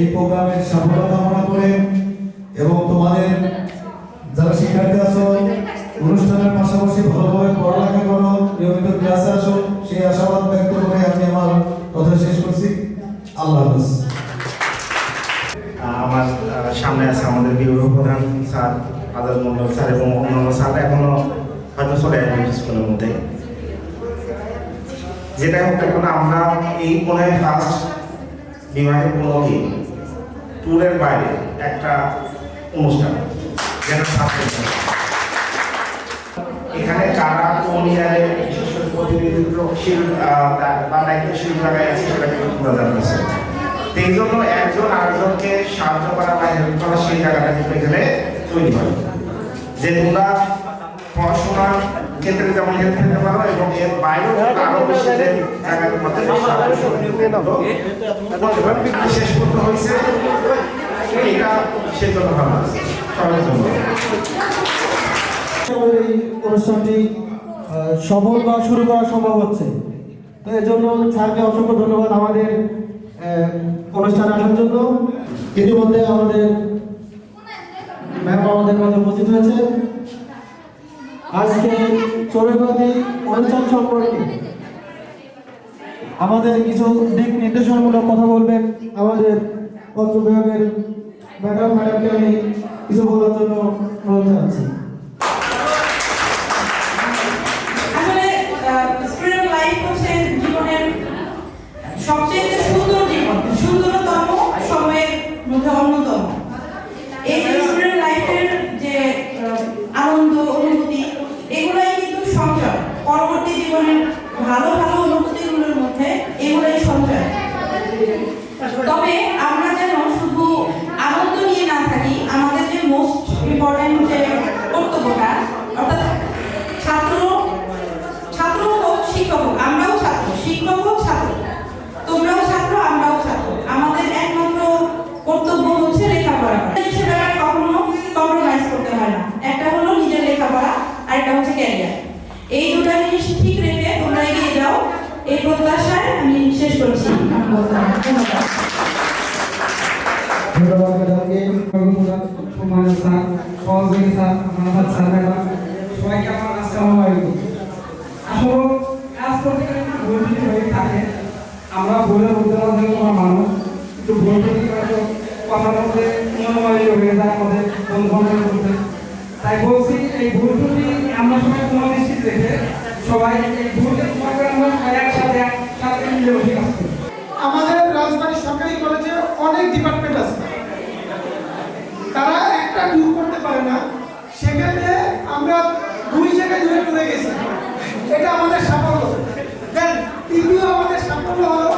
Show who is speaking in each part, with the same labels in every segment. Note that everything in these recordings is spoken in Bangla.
Speaker 1: এই প্রোগ্রামের সাফল্য কামনা করে এবং তোমাদের যারা শিক্ষার্থী আছো, অনুষ্ঠানের পাশাপাশি ভালোভাবে পড়ালেখা করো, নিয়মিত ক্লাসে আসো, সেই আশাবাদ ব্যক্ত করে আমি আমার কথা শেষ করছি। আল্লাহ হাফেজ।
Speaker 2: আমার সামনে আছে আমাদের বিভাগ প্রধান স্যার আজাদ মন্ডল স্যার এবং অন্যান্য স্যার, এখনও হয়তো চলে আসবে স্কুলের মধ্যে। যেটা হোক এখন আমরা এই কোনো ফার্স্ট কোনো কি? ট্যুরের বাইরে একটা অনুষ্ঠান, যেটা এখানে কারা কোন ইয়ারে প্রতিনিধিত্বশীল বা দায়িত্বশীল জায়গায় আছে সেটা কিন্তু তোমরা জানতেছে এই জন্য একজন আরেকজনকে সাহায্য করা বা হেল্প করা সেই জায়গাটা কিন্তু এখানে তৈরি হয়। যে তোমরা পড়াশোনার ক্ষেত্রে যেমন হেল্প পেতে পারো এবং এর বাইরেও আরও বেশি শেষ করতে হয়েছে। এটা সেই জন্য ভালো
Speaker 3: অনুষ্ঠানটি সফল বা শুরু করা সম্ভব হচ্ছে। তো জন্য স্যারকে অসংখ্য ধন্যবাদ আমাদের অনুষ্ঠানে আসার জন্য। ইতিমধ্যে আমাদের ম্যাম আমাদের মাঝে উপস্থিত হয়েছে। আজকে চড়ুইবাদী অনুষ্ঠান সম্পর্কে। আমাদের কিছু দিক নির্দেশনামূলক কথা বলবেন। আমাদের পত্র বিভাগের ম্যাডাম, ম্যাডামকে আমি কিছু বলার জন্য অনুরোধ জানাচ্ছি।
Speaker 4: সবচেয়ে সুন্দর জীবন, সুন্দরতম সময়ের মধ্যে অন্যতম। এই স্টুডেন্ট লাইফের যে আহ, আনন্দ অনুভূতি এগুলাই কিন্তু সঞ্চয় পরবর্তী জীবনের ভালো ভালো অনুভূতিগুলোর মধ্যে এগুলোই সঞ্চয়। তবে আমরা যেন শুধু আনন্দ নিয়ে না থাকি আমাদের যে মোস্ট ইম্পর্টেন্ট যে কর্তব্যটা অর্থাৎ ছাত্র ছাত্র হোক শিক্ষক হোক আমরাও ছাত্র শিক্ষক হোক ছাত্র তোমরাও ছাত্র আমরাও ছাত্র আমাদের একমাত্র কর্তব্য হচ্ছে লেখাপড়া করা সে ব্যাপারে কখনো কম্প্রোমাইজ করতে হয় না একটা হলো নিজের লেখাপড়া আর একটা হচ্ছে ক্যারিয়ার এই দুটা জিনিস ঠিক রেখে তোমরা এগিয়ে যাও এই প্রত্যাশায় আমি শেষ করছি আমার বক্তব্য। ধন্যবাদ
Speaker 3: ধন্যবাদ ম্যাডামকে সম্মানিত স্যার সহযোগী স্যার আমার স্যার ম্যাডাম সবাইকে আমার আসসালামু আলাইকুম আসলে কাজ করতে গেলে একটু ভুল ত্রুটি হয়ে থাকে আমরা ভুলের মধ্যে মাঝে কোনো মানুষ তাই বলছি, এই ভুল আমরা সবাই কোনো নিশ্চিত রেখে সবাই এই ভুলকে তোমাকে আমরা একসাথে একসাথে মিলে বসে কাজ
Speaker 5: আমাদের রাজবাড়ী সরকারি কলেজে অনেক ডিপার্টমেন্ট আছে। তারা একটা ট্যুর করতে পারে না, সেক্ষেত্রে আমরা দুই জায়গায় ধরে ট্যুরে গেছি। এটা আমাদের সাফল্য। দেন, তৃতীয় আমাদের সাফল্য হলো,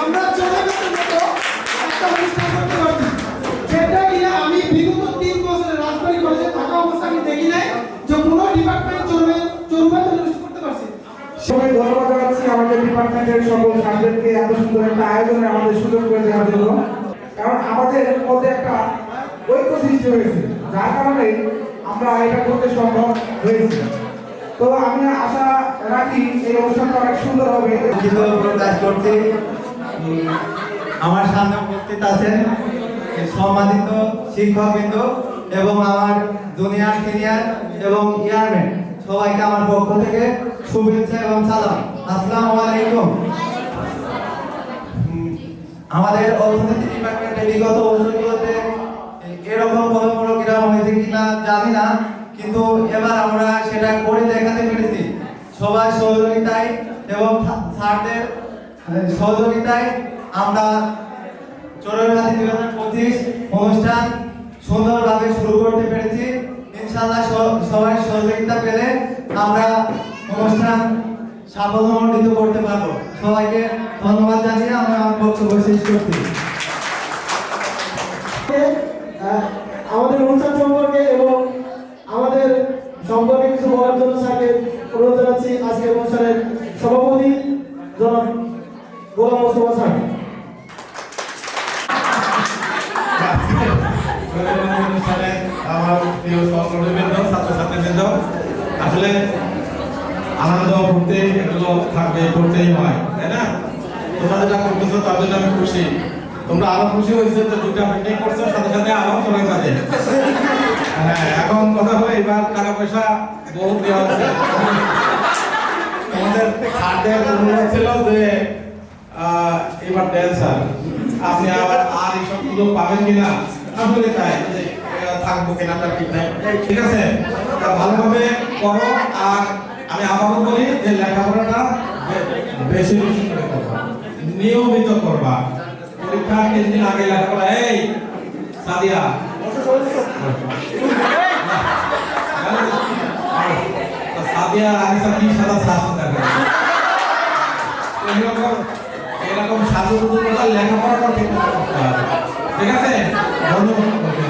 Speaker 5: আমরা মতো একটা অনুষ্ঠান করতে পারছি। যেটা কিনা আমি বিগত তিন বছরে রাজবাড়ী কলেজে থাকা অবস্থা আমি দেখি নাই যে কোনো ডিপার্টমেন্ট চলবে চলবে করতে পারছি
Speaker 3: সবাই ধন্যবাদ জানাচ্ছি আমাদের ডিপার্টমেন্টের সকল স্যারদেরকে এত সুন্দর একটা আয়োজনে আমাদের সুযোগ করে দেওয়ার জন্য। কারণ আমাদের মধ্যে একটা ঐক্য সৃষ্টি হয়েছে যার কারণে আমরা এটা করতে সম্ভব হয়েছে। তো আমি আশা রাখি এই অনুষ্ঠানটা অনেক সুন্দর হবে।
Speaker 1: করছি। আমার সামনে উপস্থিত আছেন সম্মানিত শিক্ষকবৃন্দ এবং আমার জুনিয়র সিনিয়র এবং ইয়ারম্যান সবাইকে আমার পক্ষ থেকে শুভেচ্ছা এবং সালাম। আসসালামু আলাইকুম। আমাদের অর্থনীতি ডিপার্টমেন্টে বিগত বছরগুলোতে এরকম কোনো প্রোগ্রাম হয়েছে কিনা জানি না, কিন্তু এবার আমরা সেটা করে দেখাতে পেরেছি। সবার সহযোগিতায় এবং স্যারদের সহযোগিতায় আমরা চোরবাদী দুই হাজার পঁচিশ অনুষ্ঠান সুন্দরভাবে করতে পেরেছি। ইনশাল্লাহ সবাই সহযোগিতা পেলে আমরা অনুষ্ঠান সাফল্যমণ্ডিত করতে পারব। সবাইকে ধন্যবাদ জানিয়ে আমি আমার বক্তব্য শেষ
Speaker 3: আমাদের অনুষ্ঠান সম্পর্কে এবং আমাদের সম্পর্কে কিছু আজকের অনুষ্ঠানের সভাপতি জনাব প্রিয় সহকর্মীবৃন্দ, ছাত্রছাত্রীবৃন্দ, আসলে
Speaker 6: আনন্দ করতে এগুলো থাকবে করতেই হয়, তাই না? তোমরা যেটা করতেছো তার জন্য আমি খুশি। তোমরা আরও খুশি হয়েছে তো দুটা মিটিং করছ, সাথে সাথে আরও চলে যাবে হ্যাঁ এখন কথা হলো এবার টাকা পয়সা বহুত দেওয়া হচ্ছে আমাদের খাটের অনুরোধ ছিল যে এবার ড্যান্সার আপনি আবার আর এইসবগুলো পাবেন কিনা? আসলে তাই ঠিক আছে? নিয়মিত করবা। আগে লেখাপড়া। এই, সাদিয়া। এরকম লেখাপড়াটা ঠিক করতে ঠিক আছে? ধন্যবাদ।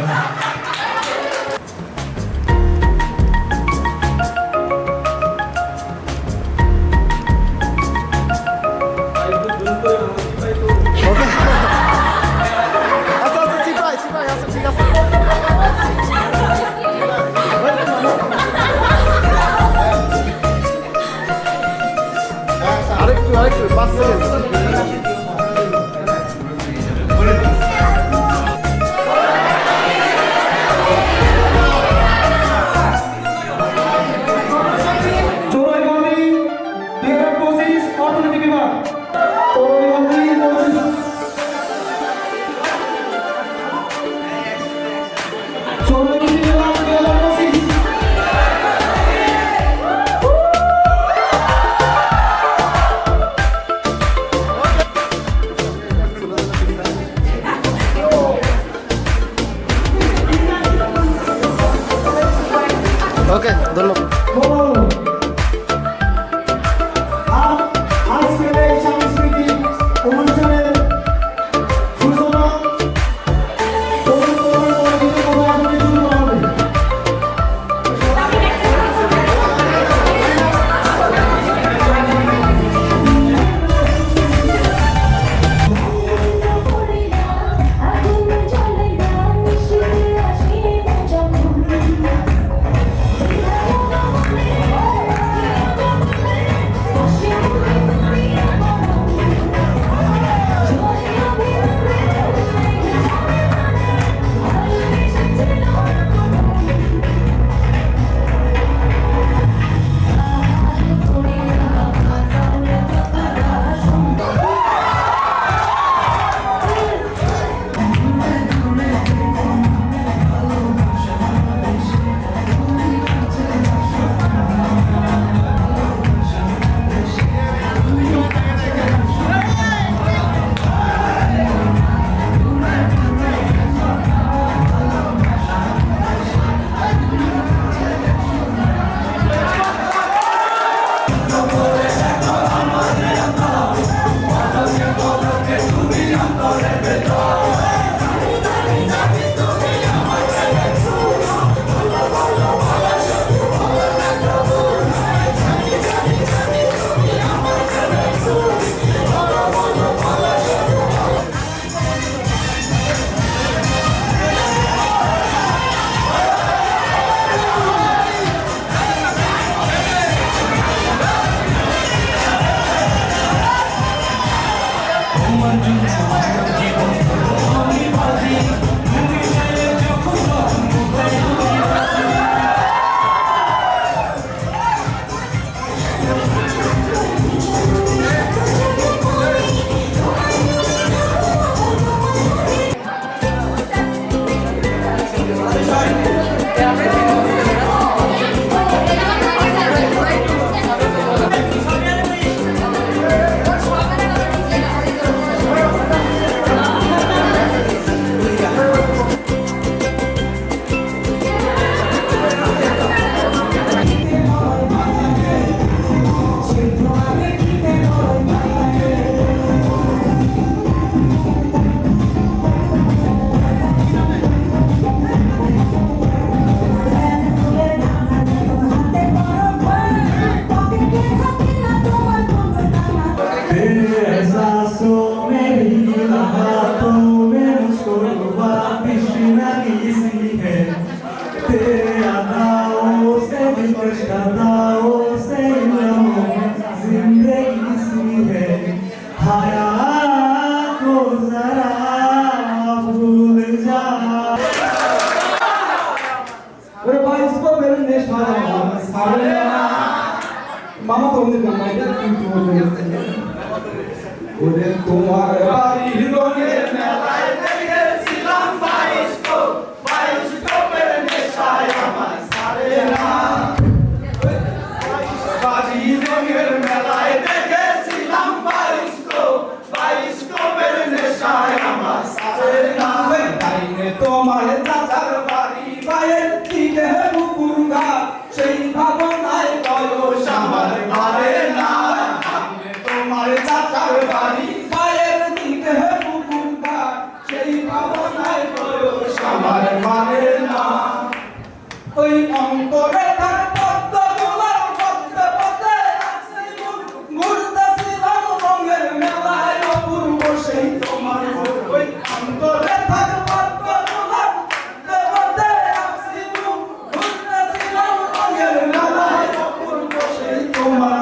Speaker 3: so much.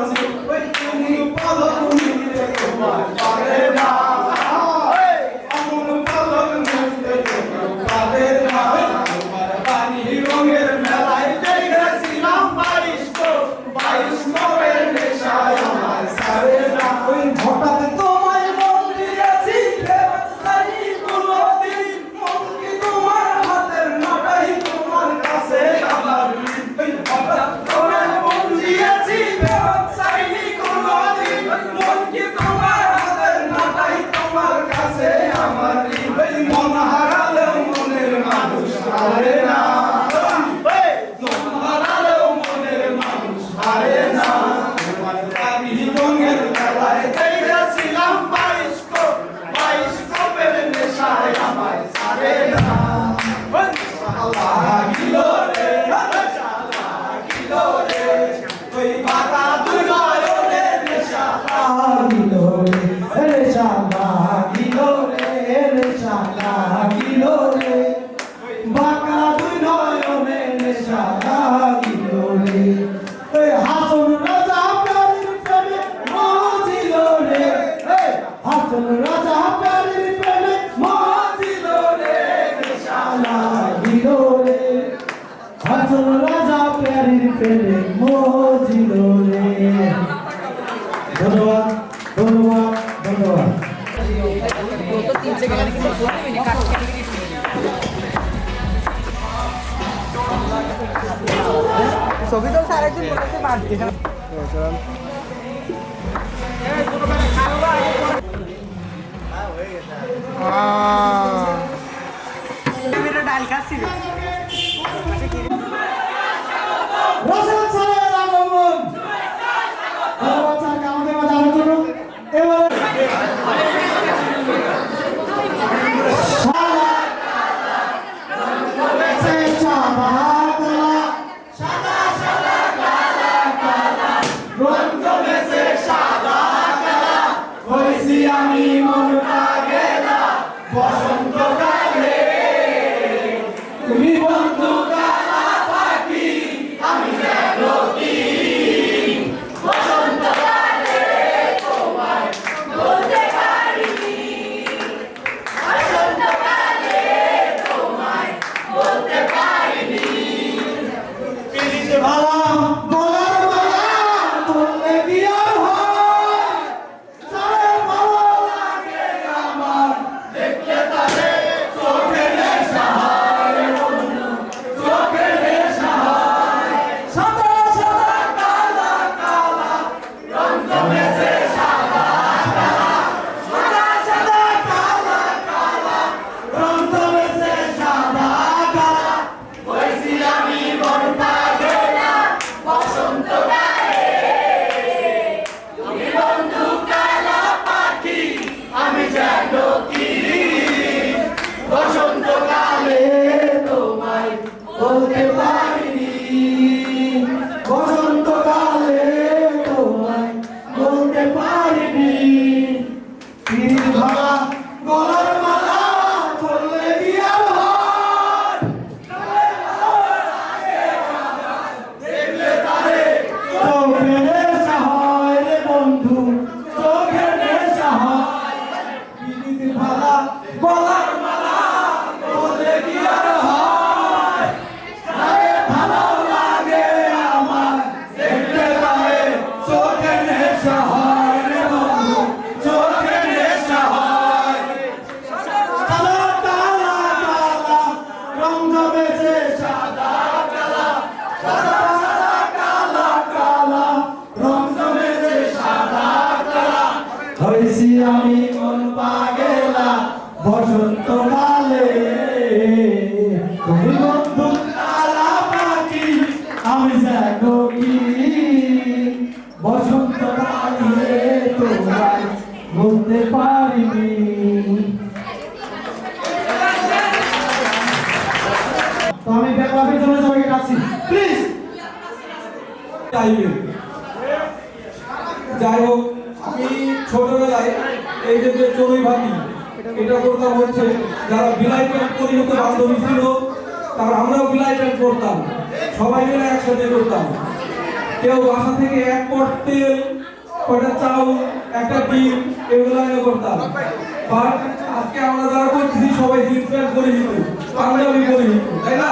Speaker 3: আসল রাজা প্যারির পেলে মজিল রে। ধন্যবাদ ধন্যবাদ ধন্যবাদ।
Speaker 7: ছবি ডাল খাচ্ছিল।
Speaker 8: পরিহিত বান্ধবী ছিল তার আমরাও বিলাই করতাম। সবাই মিলে একসাথে করতাম। কেউ বাসা থেকে এক পট তেল কটা চাউল, একটা ডিম, এগুলো এনে করতাম। আজকে আমরা যারা করছি সবাই জিন্স প্যান্ট পরিহিত পাঞ্জাবি পরিহিত তাই না?